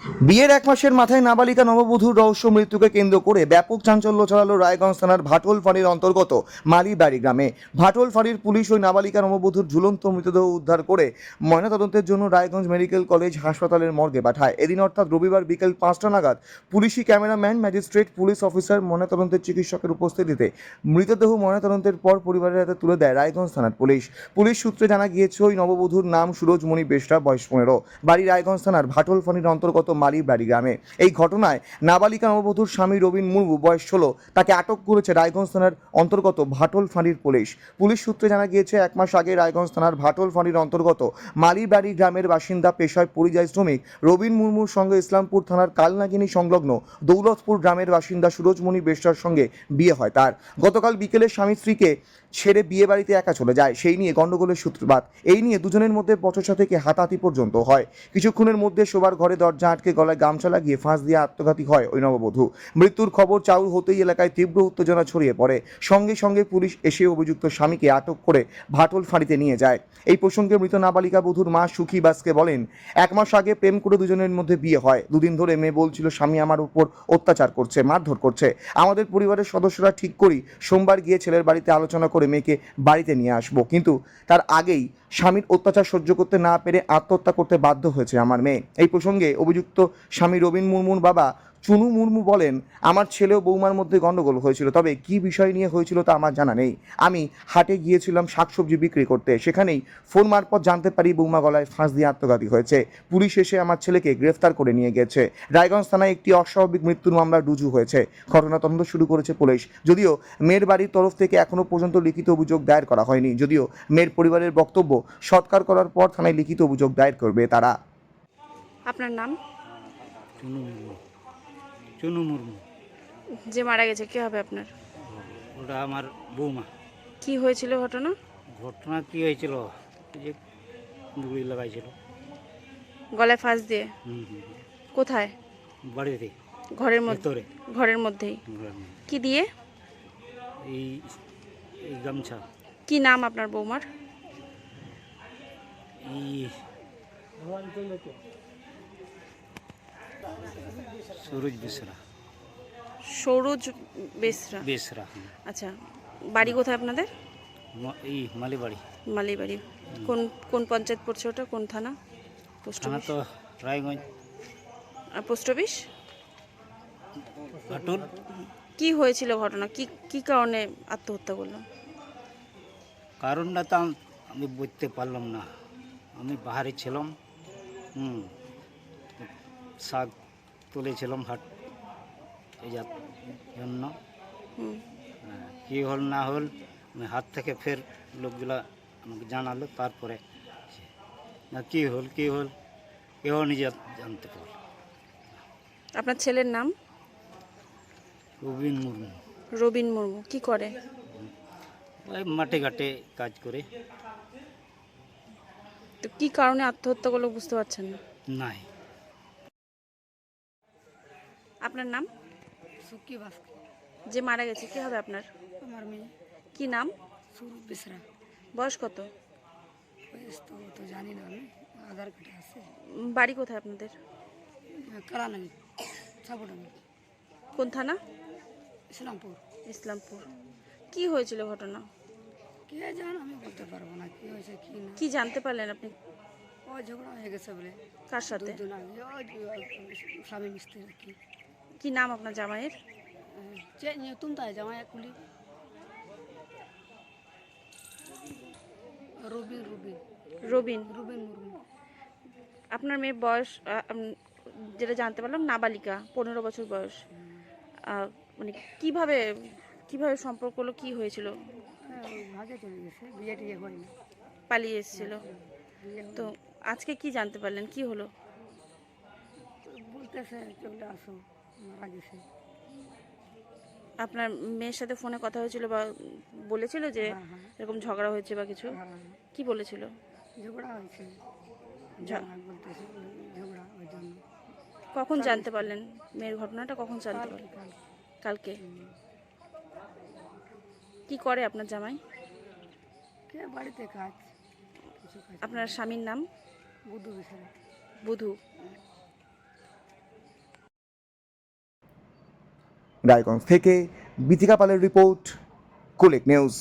বিয়ের এক মাসের মাথায় নাবালিকা নববধূর রহস্য মৃত্যুকে কেন্দ্র করে ব্যাপক চাঞ্চল্য ছড়ালো রায়গঞ্জ থানার ভাটল ফাঁড়ির অন্তর্গত মালিবাড়ি গ্রামে। ভাটল ফাঁড়ির পুলিশ ওই নাবালিকা নববধূর ঝুলন্ত মৃতদেহ উদ্ধার করে ময়নাতদন্তের জন্য রায়গঞ্জ মেডিকেল কলেজ হাসপাতালের মর্গে পাঠায়। এদিন অর্থাৎ রবিবার বিকেল পাঁচটা নাগাদ পুলিশি ক্যামেরাম্যান, ম্যাজিস্ট্রেট, পুলিশ অফিসার, ময়নাতদন্তের চিকিৎসকের উপস্থিতিতে মৃতদেহ ময়নাতদন্তের পর পরিবারের হাতে তুলে দেয় রায়গঞ্জ থানার পুলিশ। পুলিশ সূত্রে জানা গিয়েছে, ওই নববধূর নাম সুরজমণি বেশরা, বয়স পনেরো। বাড়ি রায়গঞ্জ থানার ভাটল ফাঁড়ির অন্তর্গত মালিবাড়ি গ্রামে। এই ঘটনায় নাবালিকা নববধূর স্বামী রবীন মুর্মু বয়স ষোলো, তাকে আটক করেছে রায়গঞ্জ থানার অন্তর্গত ভাটল ফাঁড়ির পুলিশ। পুলিশ সূত্রে জানা গিয়েছে, এক মাস আগে রায়গঞ্জ থানার ভাটল ফাঁড়ির অন্তর্গত মালিবাড়ি গ্রামের বাসিন্দা পেশায় পরিযায়ী শ্রমিক রবীন মুর্মুর সঙ্গে ইসলামপুর থানার কালনাগিনী সংলগ্ন দৌলতপুর গ্রামের বাসিন্দা সুরজমণি বেশরার সঙ্গে বিয়ে হয় তার। গতকাল বিকেলে স্বামী স্ত্রীকে ছেড়ে বিয়ে বাড়িতে একা চলে যায়। সেই নিয়ে গন্ডগোলের সূত্রপাত। এই নিয়ে দুজনের মধ্যে বচসা থেকে হাতাহাতি পর্যন্ত হয়। কিছুক্ষণের মধ্যে শোবার ঘরে দরজা আটকে গলায় গামছা লাগিয়ে ফাঁস দিয়ে আত্মঘাতী হয় ওই নববধূ মৃত্যুর খবর চাউর হতেই এলাকায় তীব্র উত্তেজনা ছড়িয়ে পড়ে। সঙ্গে সঙ্গে পুলিশ এসে অভিযুক্ত স্বামীকে আটক করে ভাটল ফাঁড়িতে নিয়ে যায়। এই প্রসঙ্গে মৃত নাবালিকা বধূর মা সুখী বাসকে বলেন, এক মাস আগে প্রেম করে দুজনের মধ্যে বিয়ে হয়। দুদিন ধরে মেয়ে বলছিল, স্বামী আমার উপর অত্যাচার করছে, মারধর করছে। আমাদের পরিবারের সদস্যরা ঠিক করি, সোমবার গিয়ে ছেলের বাড়িতে আলোচনা করে মেয়েকে বাড়িতে নিয়ে আসব। কিন্তু তার আগেই স্বামীর অত্যাচার সহ্য করতে না পেরে আত্মহত্যা করতে বাধ্য হয়েছে আমার মেয়ে। এই প্রসঙ্গে অভিযুক্ত স্বামী রবীন মুর্মুর বাবা চুনু মুর্মু বলেন, আমার ছেলে ও বৌমার মধ্যে গণ্ডগোল হয়েছিল, তবে কি বিষয় নিয়ে হয়েছিল তা আমার জানা নেই। আমি হাটে গিয়েছিলাম শাকসবজি বিক্রি করতে। সেখানেই ফোন মারফত জানতে পারি বৌমা গলায় ফাঁস দিয়ে আত্মঘাতী হয়েছে। পুলিশ এসে আমার ছেলেকে গ্রেফতার করে নিয়ে গেছে। রায়গঞ্জ থানায় একটি অস্বাভাবিক মৃত্যুর মামলা রুজু হয়েছে। ঘটনা তদন্ত শুরু করেছে পুলিশ। যদিও মেয়ের বাড়ির তরফ থেকে এখনও পর্যন্ত লিখিত অভিযোগ দায়ের করা হয়নি। যদিও মেয়ের পরিবারের বক্তব্য সৎকার করার পর থানায় লিখিত অভিযোগ দায়ের করবে তারা। আপনার নাম? চুনু মুর্মু। চুনু মুর্মু। যে মারা গেছে কে হবে আপনার? ওটা আমার বৌমা। কি হয়েছিল ঘটনা? ঘটনা কি হয়েছিল? যে গুলি লাগাইছিল। গলায় ফাঁস দিয়ে? কোথায়? বাড়িতে। ঘরের মধ্যে? ঘরের মধ্যেই? কি দিয়ে? এই এই গামছা। কি নাম আপনার বৌমার? এই সুরজ বেসরা। সৌরজ বেসরা। বেসরা আচ্ছা বাড়ি কোথায় আপনাদের? এই মালিবাড়ি। মালিবাড়ি। কোন কোন পঞ্চায়েত পড়ছে ওটা? কোন থানা? পোস্ট থানা অফিস? তো রায়গঞ্জ। আর পোস্ট অফিস? ভাটুল কি হয়েছিল ঘটনা? কি কি কারণে আত্মহত্যা করল কারণটা তো আম- আমি বুঝতে পারলাম না। আমি বাহারে ছিলাম হুম। শাক তুলেছিলাম হাট এই জন্য। হ্যাঁ, কি হল না হল আমি হাত থেকে ফের লোকগুলা আমাকে জানালো তারপরে না কি হল কি হল কেউ নিজে জানতে পারল। আপনার ছেলের নাম? রবীন মুর্মু। রবীন মুর্মু কি করে? ওই মাঠে ঘাটে কাজ করে। তো কি কারণে আত্মহত্যা করল বুঝতে পারছেন না? নাই। আপনার নাম? সুকি বাস্কে যে মারা গেছে কি হবে আপনার? আমার মেয়ে। কি নাম? সুরু বেসরা। বয়স কত? বয়স তো তো জানি না আমি। আধার কার্ডে আছে। বাড়ি কোথায় আপনাদের? কালানাগি সাপোটামি কোন থানা? ইসলামপুর। ইসলামপুর। কি হয়েছিল ঘটনা? কে জান আমি বলতে পারব না কি হয়েছে কি না। কি জানতে পারলেন আপনি? ও ঝগড়া হয়ে গেছে বলে। কার সাথে? স্বামী মিস্ত্রি কি। কি নাম আপনার জামাইয়ের? তুমি তাই জামাই কুলি। রুবিন রুবিন। রবিন। রুবিন মুর্মু। আপনার মেয়ের বয়স যেটা জানতে পারলাম নাবালিকা পনেরো বছর বয়স। মানে কীভাবে কীভাবে সম্পর্ক হলো কি হয়েছিল? হ্যাঁ ভাগে চলে গেছে বিয়ে টিয়ে হয়নি। পালিয়ে এসেছিল। তো আজকে কি জানতে পারলেন? কি হলো? বলতেছে চলে আসো। আপনার মেয়ের সাথে ফোনে কথা হয়েছিল বা বলেছিল যে হ্যাঁ হ্যাঁ। এরকম ঝগড়া হয়েছে বা কিছু? হ্যাঁ কি বলেছিল? ঝগড়া হয়েছে। ঝগড়া ওই জন্য। কখন জানতে পারলেন মেয়ের ঘটনাটা? কখন জানতে পারলেন? কালকে। কি করে আপনার জামাই? বাড়িতে কাজ আপনার স্বামীর নাম? বুধু বুধু। রায়গঞ্জ থেকে বিথিকা পালের রিপোর্ট কুলেক নিউজ